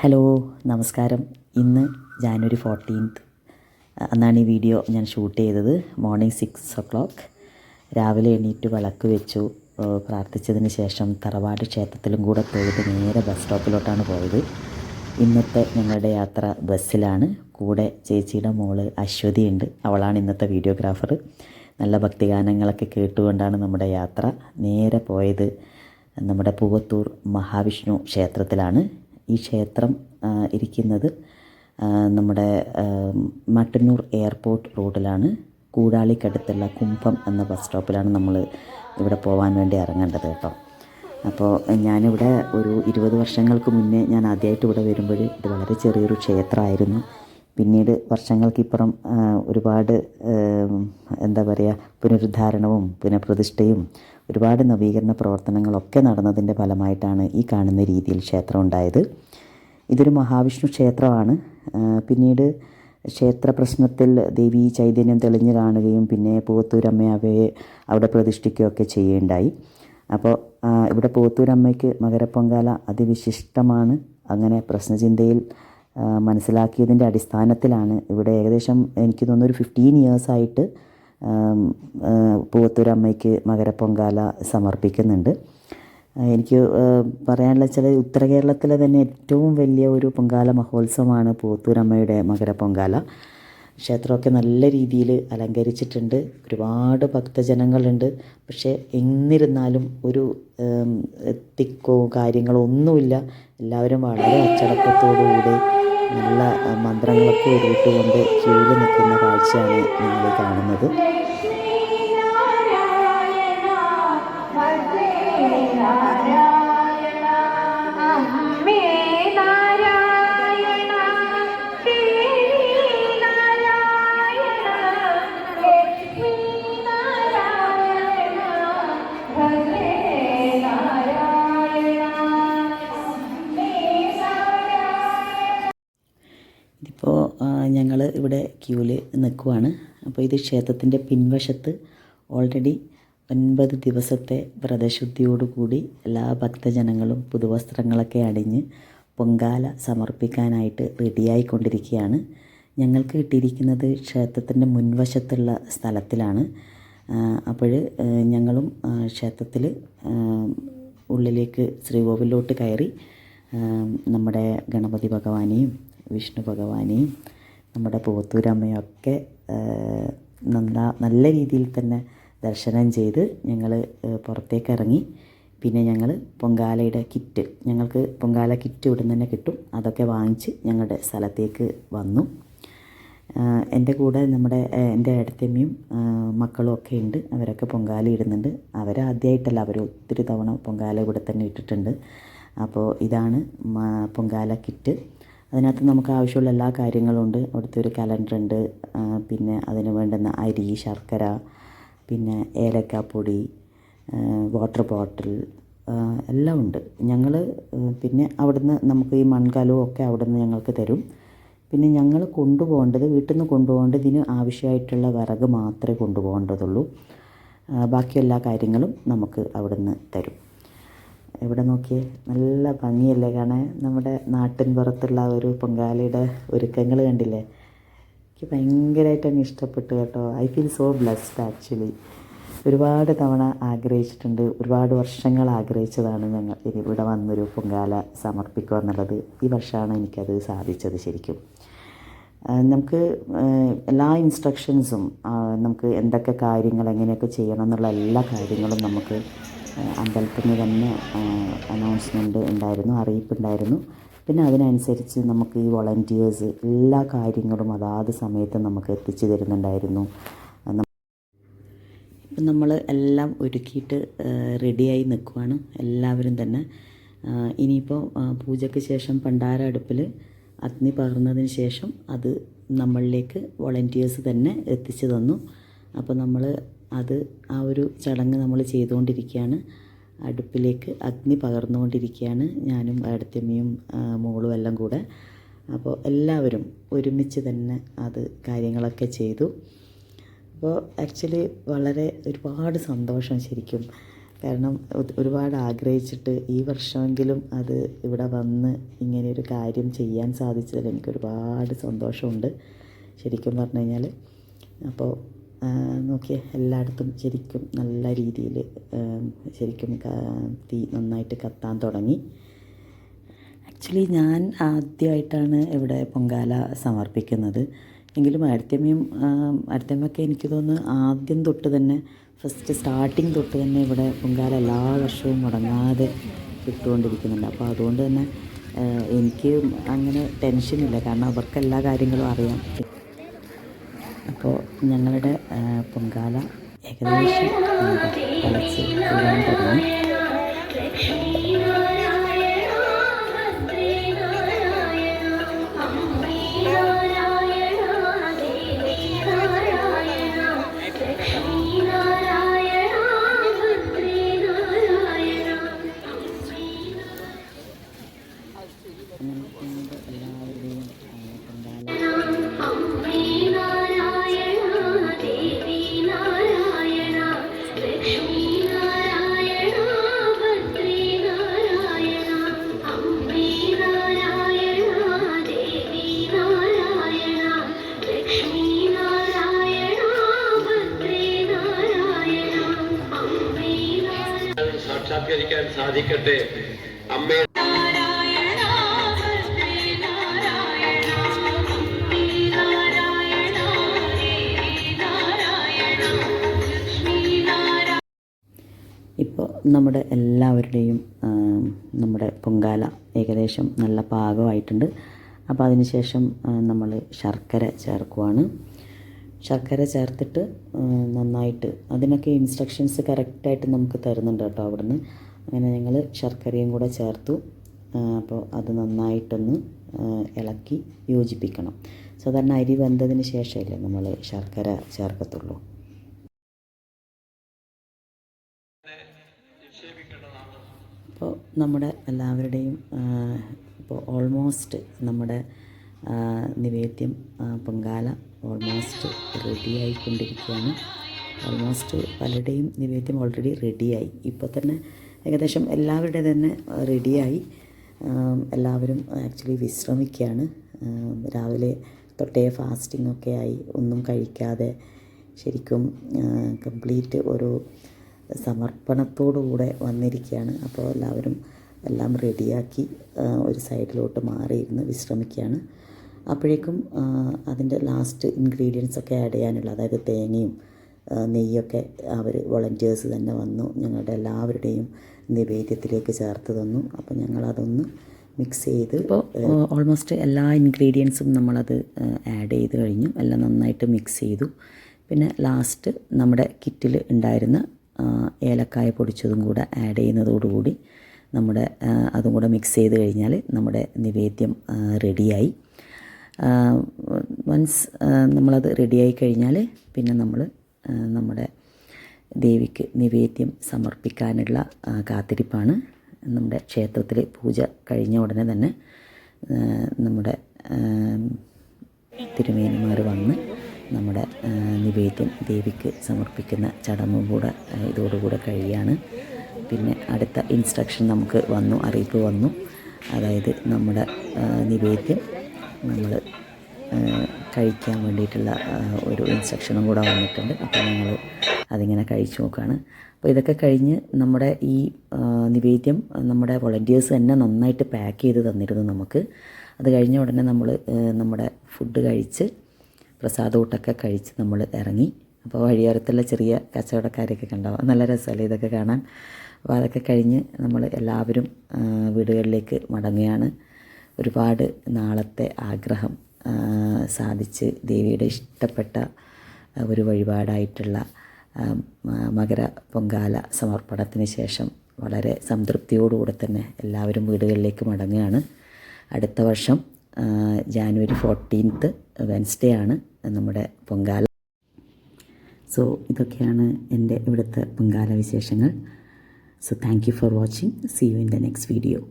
Hello നമസ്കാരം. ഇന്ന് January fourteenth അന്നാണ് ഈ വീഡിയോ ഞാൻ ഷൂട്ട് ചെയ്തത്. മോർണിംഗ് സിക്സ് ഒ ക്ലോക്ക് രാവിലെ എണീറ്റ് വിളക്ക് വെച്ചു. പ്രാർത്ഥിച്ചതിന് ശേഷം തറവാട് ക്ഷേത്രത്തിലും കൂടെ പോയിട്ട് നേരെ ബസ് സ്റ്റോപ്പിലോട്ടാണ് പോയത്. ഇന്നത്തെ ഞങ്ങളുടെ യാത്ര ബസ്സിലാണ്. കൂടെ ചേച്ചിയുടെ മോൾ അശ്വതി ഉണ്ട് അവളാണ് ഇന്നത്തെ വീഡിയോഗ്രാഫർ നല്ല ഭക്തിഗാനങ്ങളൊക്കെ കേട്ടുകൊണ്ടാണ് നമ്മുടെ യാത്ര നേരെ പോയത്. നമ്മുടെ പൂവത്തൂർ മഹാവിഷ്ണു ക്ഷേത്രത്തിലാണ്. ഈ ക്ഷേത്രം ഇരിക്കുന്നത് നമ്മുടെ മട്ടന്നൂർ എയർപോർട്ട് റോഡിലാണ്. കൂടാളിക്കടുത്തുള്ള കുംഭം എന്ന ബസ് സ്റ്റോപ്പിലാണ് നമ്മൾ ഇവിടെ പോകാൻ വേണ്ടി ഇറങ്ങേണ്ടത് കേട്ടോ. അപ്പോൾ ഞാനിവിടെ ഒരു ഇരുപത് വർഷങ്ങൾക്ക് മുന്നേ ഞാൻ ആദ്യമായിട്ട് ഇവിടെ വരുമ്പോൾ ഇത് വളരെ ചെറിയൊരു ക്ഷേത്രമായിരുന്നു. പിന്നീട് വർഷങ്ങൾക്കിപ്പുറം ഒരുപാട് എന്താ പറയുക പുനരുദ്ധാരണവും പുനഃപ്രതിഷ്ഠയും ഒരുപാട് നവീകരണ പ്രവർത്തനങ്ങളൊക്കെ നടന്നതിന്റെ ഫലമായിട്ടാണ് ഈ കാണുന്ന രീതിയിൽ ക്ഷേത്രം ഉണ്ടായത്. ഇതൊരു മഹാവിഷ്ണു ക്ഷേത്രമാണ്. പിന്നീട് ക്ഷേത്ര പ്രശ്നത്തിൽ ദേവി ചൈതന്യം തെളിഞ്ഞു കാണുകയും പിന്നെ പോത്തൂരമ്മയവയെ അവിടെ പ്രതിഷ്ഠിക്കുകയൊക്കെ ചെയ്യുകയുണ്ടായി. അപ്പോൾ ഇവിടെ പോത്തൂരമ്മയ്ക്ക് മകരപ്പൊങ്കാല അതിവിശിഷ്ടമാണ്. അങ്ങനെ പ്രശ്നചിന്തയിൽ മനസ്സിലാക്കിയതിന്റെ അടിസ്ഥാനത്തിലാണ് ഇവിടെ ഏകദേശം എനിക്ക് തോന്നുന്നു ഒരു ഫിഫ്റ്റീൻ ഇയേഴ്സായിട്ട് പൂവത്തൂരമ്മയ്ക്ക് മകരപ്പൊങ്കാല സമർപ്പിക്കുന്നുണ്ട്. എനിക്ക് പറയാനുള്ള ചില ഉത്തര കേരളത്തിലെ തന്നെ ഏറ്റവും വലിയ ഒരു പൊങ്കാല മഹോത്സവമാണ് പൂവത്തൂരമ്മയുടെ മകരപ്പൊങ്കാല ക്ഷേത്രമൊക്കെ നല്ല രീതിയിൽ അലങ്കരിച്ചിട്ടുണ്ട്. ഒരുപാട് ഭക്തജനങ്ങളുണ്ട്. പക്ഷേ എന്നിരുന്നാലും ഒരു തിക്കോ കാര്യങ്ങളോ ഒന്നുമില്ല. എല്ലാവരും വളരെ അച്ചടക്കത്തോടുകൂടി നല്ല മന്ത്രങ്ങളൊക്കെ ഉരുവിട്ടുകൊണ്ട് ക്യൂവിൽ നിൽക്കുന്ന കാഴ്ചയാണ് ഞങ്ങൾ കാണുന്നത്. ക്യൂവിൽ നിൽക്കുവാണ്. അപ്പോൾ ഇത് ക്ഷേത്രത്തിന്റെ പിൻവശത്ത് ഓൾറെഡി ഒൻപത് ദിവസത്തെ വ്രതശുദ്ധിയോടുകൂടി എല്ലാ ഭക്തജനങ്ങളും പുതുവസ്ത്രങ്ങളൊക്കെ അണിഞ്ഞ് പൊങ്കാല സമർപ്പിക്കാനായിട്ട് റെഡിയായിക്കൊണ്ടിരിക്കുകയാണ്. ഞങ്ങൾക്ക് കിട്ടിയിരിക്കുന്നത് ക്ഷേത്രത്തിന്റെ മുൻവശത്തുള്ള സ്ഥലത്തിലാണ്. അപ്പോൾ ഞങ്ങളും ക്ഷേത്രത്തിൽ ഉള്ളിലേക്ക് ശ്രീകോവിലോട്ട് കയറി നമ്മുടെ ഗണപതി ഭഗവാനെയും വിഷ്ണു ഭഗവാനെയും നമ്മുടെ പോത്തൂരമ്മയൊക്കെ നന്നാ നല്ല രീതിയിൽ തന്നെ ദർശനം ചെയ്ത് ഞങ്ങൾ പുറത്തേക്ക് ഇറങ്ങി പിന്നെ ഞങ്ങൾ പൊങ്കാലയുടെ കിറ്റ് ഞങ്ങൾക്ക് പൊങ്കാല കിറ്റ് ഇവിടെ നിന്ന് തന്നെ കിട്ടും. അതൊക്കെ വാങ്ങിച്ച് ഞങ്ങളുടെ സ്ഥലത്തേക്ക് വന്നു. എന്റെ കൂടെ നമ്മുടെ എന്റെ അടുത്തമ്മയും മക്കളും ഒക്കെ ഉണ്ട്. അവരൊക്കെ പൊങ്കാല ഇടുന്നുണ്ട്. അവരാദ്യമായിട്ടല്ല അവർ ഒത്തിരി തവണ പൊങ്കാല ഇവിടെ തന്നെ ഇട്ടിട്ടുണ്ട്. അപ്പോൾ ഇതാണ് പൊങ്കാല കിറ്റ്. അതിനകത്ത് നമുക്ക് ആവശ്യമുള്ള എല്ലാ കാര്യങ്ങളും ഉണ്ട്. അവിടുത്തെ ഒരു കലണ്ടർ ഉണ്ട്. പിന്നെ അതിന് വേണ്ടുന്ന അരി ശർക്കര പിന്നെ ഏലക്കാപ്പൊടി വാട്ടർ ബോട്ടിൽ എല്ലാം ഉണ്ട്. ഞങ്ങൾ പിന്നെ അവിടുന്ന് നമുക്ക് ഈ മൺകലവും ഒക്കെ അവിടുന്ന് ഞങ്ങൾക്ക് തരും. പിന്നെ ഞങ്ങൾ കൊണ്ടുപോകേണ്ടത് വീട്ടിൽ നിന്ന് കൊണ്ടുപോകേണ്ടത് ഇതിന് ആവശ്യമായിട്ടുള്ള വിറക് മാത്രമേ കൊണ്ടുപോകേണ്ടതുള്ളൂ. ബാക്കി എല്ലാ കാര്യങ്ങളും നമുക്ക് അവിടുന്ന് തരും. ഇവിടെ നോക്കിയേ? നല്ല ഭംഗിയല്ലേ കാണാൻ. നമ്മുടെ നാട്ടിൻ പുറത്തുള്ള ഒരു പൊങ്കാലയുടെ ഒരുക്കങ്ങൾ കണ്ടില്ലേ? എനിക്ക് ഭയങ്കരമായിട്ട് അങ്ങ് ഇഷ്ടപ്പെട്ടു കേട്ടോ. I feel so blessed actually. ഒരുപാട് തവണ ആഗ്രഹിച്ചിട്ടുണ്ട്. ഒരുപാട് വർഷങ്ങൾ ആഗ്രഹിച്ചതാണ് ഞങ്ങൾ. ഇവിടെ വന്നൊരു പൊങ്കാല സമർപ്പിക്കുക എന്നുള്ളത്. ഈ വർഷമാണ് എനിക്കത് സാധിച്ചത് ശരിക്കും. നമുക്ക് എല്ലാ ഇൻസ്ട്രക്ഷൻസും നമുക്ക് എന്തൊക്കെ കാര്യങ്ങൾ എങ്ങനെയൊക്കെ ചെയ്യണം എന്നുള്ള എല്ലാ കാര്യങ്ങളും നമുക്ക് അമ്പലത്തിൽ നിന്ന് തന്നെ അനൗൺസ്മെന്റ് ഉണ്ടായിരുന്നു അറിയിപ്പുണ്ടായിരുന്നു. പിന്നെ അതിനനുസരിച്ച് നമുക്ക് ഈ വോളണ്ടിയേഴ്സ് എല്ലാ കാര്യങ്ങളും അതാത് സമയത്ത് നമുക്ക് എത്തിച്ചു തരുന്നുണ്ടായിരുന്നു. ഇപ്പം നമ്മൾ എല്ലാം ഒരുക്കിയിട്ട് റെഡിയായി നിൽക്കുവാണ് എല്ലാവരും തന്നെ. ഇനിയിപ്പോൾ പൂജയ്ക്ക് ശേഷം പണ്ടാര അടുപ്പിൽ അഗ്നി പകർന്നതിന് ശേഷം അത് നമ്മളിലേക്ക് വോളണ്ടിയേഴ്സ് തന്നെ എത്തിച്ചു തന്നു. അപ്പോൾ നമ്മൾ അത് ആ ഒരു ചടങ്ങ് നമ്മൾ ചെയ്തുകൊണ്ടിരിക്കുകയാണ്. അടുപ്പിലേക്ക് അഗ്നി പകർന്നുകൊണ്ടിരിക്കുകയാണ്. ഞാനും അടുത്തമ്മയും മോളും എല്ലാം കൂടെ. അപ്പോൾ എല്ലാവരും ഒരുമിച്ച് തന്നെ അത് കാര്യങ്ങളൊക്കെ ചെയ്തു. അപ്പോൾ ആക്ച്വലി വളരെ ഒരുപാട് സന്തോഷം ശരിക്കും. കാരണം ഒരുപാട് ആഗ്രഹിച്ചിട്ട് ഈ വർഷമെങ്കിലും അത് ഇവിടെ വന്ന് ഇങ്ങനെ ഒരു കാര്യം ചെയ്യാൻ സാധിച്ചതിൽ എനിക്ക് ഒരുപാട് സന്തോഷമുണ്ട്. ശരിക്കും പറഞ്ഞു കഴിഞ്ഞാൽ അപ്പോൾ നോക്കിയേ എല്ലായിടത്തും ശരിക്കും നല്ല രീതിയിൽ ശരിക്കും തീ നന്നായിട്ട് കത്താൻ തുടങ്ങി. ആക്ച്വലി ഞാൻ ആദ്യമായിട്ടാണ് ഇവിടെ പൊങ്കാല സമർപ്പിക്കുന്നത്. എങ്കിലും അടുത്തമ്മയും അടുത്തമ്മയൊക്കെ എനിക്ക് തോന്നുന്നു ആദ്യം തൊട്ട് തന്നെ ഫസ്റ്റ് സ്റ്റാർട്ടിങ് തൊട്ട് തന്നെ ഇവിടെ പൊങ്കാല എല്ലാ വർഷവും മുടങ്ങാതെ കിട്ടുകൊണ്ടിരിക്കുന്നുണ്ട് അപ്പോൾ അതുകൊണ്ട് തന്നെ എനിക്ക് അങ്ങനെ ടെൻഷനില്ല കാരണം അവർക്ക് എല്ലാ കാര്യങ്ങളും അറിയാം. അപ്പോൾ ഞങ്ങളുടെ പൊങ്കാല ഏകദേശം തുടങ്ങി. സാക്ഷാത്കരിക്കാൻ സാധിക്കട്ടെ. അമ്മേ. ഇപ്പോൾ നമ്മുടെ എല്ലാവരുടെയും നമ്മുടെ പൊങ്കാല ഏകദേശം നല്ല പാകമായിട്ടുണ്ട്. അപ്പോൾ അതിനുശേഷം നമ്മൾ ശർക്കര ചേർക്കുവാണ്. ശർക്കര ചേർത്തിട്ട് നന്നായിട്ട് അതിനൊക്കെ ഇൻസ്ട്രക്ഷൻസ് കറക്റ്റായിട്ട് നമുക്ക് തരുന്നുണ്ട് കേട്ടോ അവിടുന്ന്. അങ്ങനെ ഞങ്ങൾ ശർക്കരയും കൂടെ ചേർത്തു. അപ്പോൾ അത് നന്നായിട്ടൊന്ന് ഇളക്കി യോജിപ്പിക്കണം. സാധാരണ അരി വെന്തതിന് ശേഷമല്ലേ നമ്മൾ ശർക്കര ചേർക്കത്തുള്ളൂ. അപ്പോൾ നമ്മുടെ എല്ലാവരുടെയും ഇപ്പോൾ ഓൾമോസ്റ്റ് നമ്മുടെ നിവേദ്യം പൊങ്കാല ഓൾമോസ്റ്റ് റെഡിയായിക്കൊണ്ടിരിക്കുകയാണ് ഓൾമോസ്റ്റ് പലരുടെയും നിവേദ്യം ഓൾറെഡി റെഡിയായി ഇപ്പോൾ തന്നെ ഏകദേശം എല്ലാവരുടെ തന്നെ റെഡിയായി എല്ലാവരും ആക്ച്വലി വിശ്രമിക്കുകയാണ്. രാവിലെ തൊട്ടേ ഫാസ്റ്റിംഗ് ഒക്കെ ആയി. ഒന്നും കഴിക്കാതെ ശരിക്കും കംപ്ലീറ്റ് ഒരു സമർപ്പണത്തോടുകൂടെ വന്നിരിക്കുകയാണ്. അപ്പോൾ എല്ലാവരും എല്ലാം റെഡിയാക്കി ഒരു സൈഡിലോട്ട് മാറിയിരുന്ന് വിശ്രമിക്കുകയാണ്. അപ്പോഴേക്കും അതിന്റെ ലാസ്റ്റ് ഇൻഗ്രീഡിയൻസ് ഒക്കെ ആഡ് ചെയ്യാനുള്ള അതായത് തേങ്ങയും നെയ്യൊക്കെ അവർ വോളണ്ടിയേഴ്സ് തന്നെ വന്നു. ഞങ്ങളുടെ എല്ലാവരുടെയും നിവേദ്യത്തിലേക്ക് ചേർത്ത് തന്നു. അപ്പോൾ ഞങ്ങളതൊന്ന് മിക്സ് ചെയ്ത് ഇപ്പോൾ ഓൾമോസ്റ്റ് എല്ലാ ഇൻഗ്രീഡിയൻസും നമ്മളത് ആഡ് ചെയ്ത് കഴിഞ്ഞു. എല്ലാം നന്നായിട്ട് മിക്സ് ചെയ്തു. പിന്നെ ലാസ്റ്റ് നമ്മുടെ കിറ്റിൽ ഉണ്ടായിരുന്ന ഏലക്കായ പൊടിച്ചതും കൂടെ ആഡ് ചെയ്യുന്നതോടുകൂടി നമ്മുടെ അതും കൂടെ മിക്സ് ചെയ്ത് കഴിഞ്ഞാൽ നമ്മുടെ നിവേദ്യം റെഡിയായി വൺസ് നമ്മളത് റെഡിയായി കഴിഞ്ഞാൽ പിന്നെ നമ്മൾ നമ്മുടെ ദേവിക്ക് നിവേദ്യം സമർപ്പിക്കാനുള്ള കാത്തിരിപ്പാണ്. നമ്മുടെ ക്ഷേത്രത്തിൽ പൂജ കഴിഞ്ഞ ഉടനെ തന്നെ നമ്മുടെ തിരുമേനിമാർ വന്ന് നമ്മുടെ നിവേദ്യം ദേവിക്ക് സമർപ്പിക്കുന്ന ചടങ്ങും കൂടെ ഇതോടുകൂടെ കഴിയാണ്. പിന്നെ അടുത്ത ഇൻസ്ട്രക്ഷൻ നമുക്ക് വന്നു അറിയിപ്പ് വന്നു. അതായത് നമ്മുടെ നിവേദ്യം. നമ്മൾ കഴിക്കാൻ വേണ്ടിയിട്ടുള്ള ഒരു ഇൻസ്ട്രക്ഷനും കൂടെ വന്നിട്ടുണ്ട്. അപ്പോൾ ഞങ്ങൾ അതിങ്ങനെ കഴിച്ചു നോക്കുകയാണ് അപ്പോൾ ഇതൊക്കെ കഴിഞ്ഞ് നമ്മുടെ ഈ നിവേദ്യം നമ്മുടെ വോളണ്ടിയേഴ്സ് തന്നെ നന്നായിട്ട് പാക്ക് ചെയ്ത് തന്നിരുന്നു നമുക്ക്. അത് കഴിഞ്ഞ ഉടനെ നമ്മൾ നമ്മുടെ ഫുഡ് കഴിച്ച് പ്രസാദൂട്ടൊക്കെ കഴിച്ച് നമ്മൾ ഇറങ്ങി. അപ്പോൾ വഴിയോരത്തുള്ള ചെറിയ കച്ചവടക്കാരെയൊക്കെ കണ്ടാവും നല്ല രസമല്ലേ ഇതൊക്കെ കാണാൻ? അപ്പോൾ അതൊക്കെ കഴിഞ്ഞ് നമ്മൾ എല്ലാവരും വീടുകളിലേക്ക് മടങ്ങുകയാണ്. ഒരുപാട് നാളത്തെ ആഗ്രഹം സാധിച്ച് ദേവിയുടെ ഇഷ്ടപ്പെട്ട ഒരു വഴിപാടായിട്ടുള്ള മകര പൊങ്കാല സമർപ്പണത്തിന് ശേഷം വളരെ സംതൃപ്തിയോടുകൂടെ തന്നെ എല്ലാവരും വീടുകളിലേക്ക് മടങ്ങുകയാണ്. അടുത്ത വർഷം ജാനുവരി ഫോർട്ടീൻത്ത് വെൻസ്ഡേ ആണ് നമ്മുടെ പൊങ്കാല. സോ ഇതൊക്കെയാണ് എന്റെ ഇവിടുത്തെ പൊങ്കാല വിശേഷങ്ങൾ. So thank you for watching. See you in the next video.